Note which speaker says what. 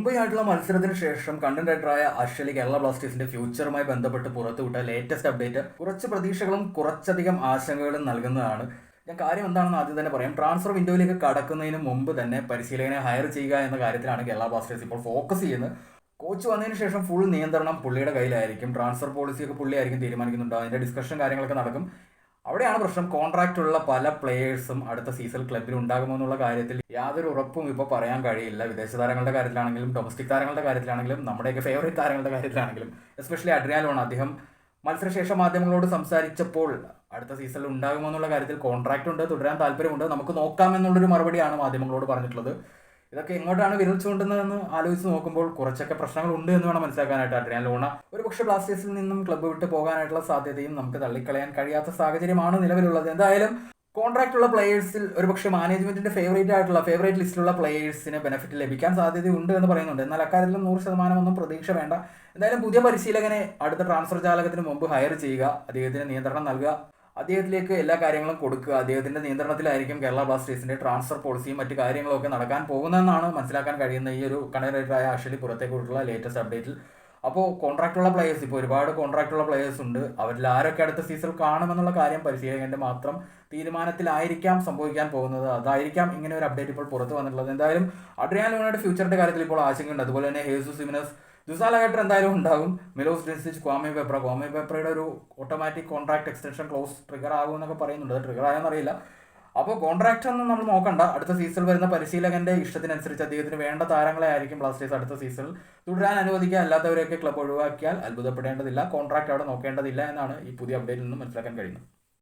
Speaker 1: മുംബൈ ആയിട്ടുള്ള മത്സരത്തിന് ശേഷം കണ്ടന്റ് റൈറ്ററായ അശ്വലി കേരള ബ്ലാസ്റ്റേഴ്സിന്റെ ഫ്യൂച്ചറുമായി ബന്ധപ്പെട്ട് പുറത്തുവിട്ട ലേറ്റസ്റ്റ് അപ്ഡേറ്റ് കുറച്ച് പ്രതീക്ഷകളും കുറച്ചധികം ആശങ്കകളും നൽകുന്നതാണ്. ഞാൻ കാര്യം എന്താണെന്ന് ആദ്യം തന്നെ പറയാം. ട്രാൻസ്ഫർ വിൻഡോയിലേക്ക് കടക്കുന്നതിന് മുമ്പ് തന്നെ പരിശീലകനെ ഹയർ ചെയ്യുക എന്ന കാര്യത്തിലാണ് കേരള ബ്ലാസ്റ്റേഴ്സ് ഇപ്പോൾ ഫോക്കസ് ചെയ്യുന്നത്. കോച്ച് വന്നതിന് ശേഷം ഫുൾ നിയന്ത്രണം പുള്ളിയുടെ കയ്യിലായിരിക്കും. ട്രാൻസ്ഫർ പോളിസിയൊക്കെ പുള്ളിയായിരിക്കും തീരുമാനിക്കുന്നുണ്ടാവും അതിന്റെ ഡിസ്കഷൻ കാര്യങ്ങളൊക്കെ നടക്കും. അവിടെയാണ് പ്രശ്നം. കോൺട്രാക്റ്റ് ഉള്ള പല പ്ലേയേഴ്സും അടുത്ത സീസൺ ക്ലബിൽ ഉണ്ടാകുമോ എന്നുള്ള കാര്യത്തിൽ യാതൊരു ഉറപ്പും ഇപ്പോൾ പറയാൻ കഴിയില്ല. വിദേശ താരങ്ങളുടെ കാര്യത്തിലാണെങ്കിലും ഡൊമസ്റ്റിക് താരങ്ങളുടെ കാര്യത്തിലാണെങ്കിലും നമ്മുടെയൊക്കെ ഫേവറേറ്റ് താരങ്ങളുടെ കാര്യത്തിലാണെങ്കിലും എസ്പെഷ്യലി അഡ്രിയാലോണ് അദ്ദേഹം മത്സരശേഷം മാധ്യമങ്ങളോട് സംസാരിച്ചപ്പോൾ അടുത്ത സീസണിൽ ഉണ്ടാകുമോ എന്നുള്ള കാര്യത്തിൽ കോൺട്രാക്റ്റ് ഉണ്ട് തുടരാൻ താല്പര്യമുണ്ട്. നമുക്ക് നോക്കാം എന്നുള്ളൊരു മറുപടിയാണ് മാധ്യമങ്ങളോട് പറഞ്ഞിട്ടുള്ളത്. ഇതൊക്കെ എങ്ങോട്ടാണ് വിരൽ ചൂണ്ടുന്നതെന്ന് ആലോചിച്ച് നോക്കുമ്പോൾ കുറച്ചൊക്കെ പ്രശ്നങ്ങൾ ഉണ്ട് എന്ന് വേണം മനസ്സിലാക്കാനായിട്ട് അഡ്രിയാൻ ലോണ ഒരു പക്ഷേ ബ്ലാസ്റ്റേഴ്സിൽ നിന്നും ക്ലബ്ബ് വിട്ട് പോകാനായിട്ടുള്ള സാധ്യതയും നമുക്ക് തള്ളിക്കളയാൻ കഴിയാത്ത സാഹചര്യമാണ് നിലവിലുള്ളത്. എന്തായാലും കോൺട്രാക്ട് ഉള്ള പ്ലേയേഴ്സിൽ ഒരുപക്ഷെ മാനേജ്മെന്റിന്റെ ഫേവറേറ്റ് ആയിട്ടുള്ള ഫേവറേറ്റ് ലിസ്റ്റിലുള്ള പ്ലേയേഴ്സിന് ബെനിഫിറ്റ് ലഭിക്കാൻ സാധ്യതയുണ്ട് എന്ന് പറയുന്നുണ്ട്. എന്നാൽ അക്കാര്യത്തിലും നൂറ് ശതമാനം ഒന്നും പ്രതീക്ഷ വേണ്ട. എന്തായാലും പുതിയ പരിശീലകനെ അടുത്ത ട്രാൻസ്ഫർ ജാലകത്തിന് മുമ്പ് ഹയർ ചെയ്യുക അദ്ദേഹത്തിന് നിയന്ത്രണം നൽകുക. അദ്ദേഹത്തിലേക്ക് എല്ലാ കാര്യങ്ങളും കൊടുക്കുക. അദ്ദേഹത്തിന്റെ നിയന്ത്രണത്തിലായിരിക്കും കേരള ബ്ലാസ്റ്റേഴ്സിന്റെ ട്രാൻസ്ഫർ പോളിസിയും മറ്റു കാര്യങ്ങളൊക്കെ നടക്കാൻ പോകുന്നതെന്നാണ് മനസ്സിലാക്കാൻ കഴിയുന്ന ഈ ഒരു കണ്ടന്ററായ അശ്വലി പുറത്തേക്കുള്ള ലേറ്റസ്റ്റ് അപ്ഡേറ്റിൽ അപ്പോൾ കോൺട്രാക്റ്റുള്ള പ്ലേയേഴ്സ് ഇപ്പോൾ ഒരുപാട് കോൺട്രാക്റ്റുള്ള പ്ലേയേഴ്സ് ഉണ്ട്. അവരിൽ ആരൊക്കെ അടുത്ത സീസൺ കാണുമെന്നുള്ള കാര്യം പരിശീലകന്റെ മാത്രം തീരുമാനത്തിലായിരിക്കാം സംഭവിക്കാൻ പോകുന്നത്. അതായിരിക്കാം ഇങ്ങനെ ഒരു അപ്ഡേറ്റ് ഇപ്പോൾ പുറത്ത് വന്നിട്ടുള്ളത്. എന്തായാലും അഡ്രിയാൻ ലോണയുടെ ഫ്യൂച്ചറിന്റെ കാര്യത്തിൽ ഇപ്പോൾ ആശങ്കയുണ്ട്. അതുപോലെ തന്നെ ഹേസു സിമിനസ് ദുസാലഘട്ടർ എന്തായാലും ഉണ്ടാകും. Milos Drincic Kwame Peprah Kwame പേപ്പറയുടെ ഒരു automatic contract extension clause trigger ആകും എന്നൊക്കെ പറയുന്നുണ്ട്. ട്രിഗർ ആയെന്നറിയില്ല അപ്പോൾ കോൺട്രാക്ട് ഒന്നും നമ്മൾ നോക്കണ്ട. അടുത്ത സീസണിൽ വരുന്ന പരിശീലകന്റെ ഇഷ്ടത്തിനനുസരിച്ച് അദ്ദേഹത്തിന് വേണ്ട താരങ്ങളെ ആയിരിക്കും ബ്ലാസ്റ്റേഴ്സ് അടുത്ത സീസണിൽ തുടരാൻ അനുവദിക്കുക. അല്ലാത്തവരെയൊക്കെ ക്ലബ് ഒഴിവാക്കിയാൽ അത്ഭുതപ്പെടേണ്ടതില്ല. കോൺട്രാക്ട് അവിടെ നോക്കേണ്ടതില്ല എന്നാണ് ഈ പുതിയ അപ്ഡേറ്റിൽ നിന്നും മനസ്സിലാക്കാൻ കഴിയുന്നത്.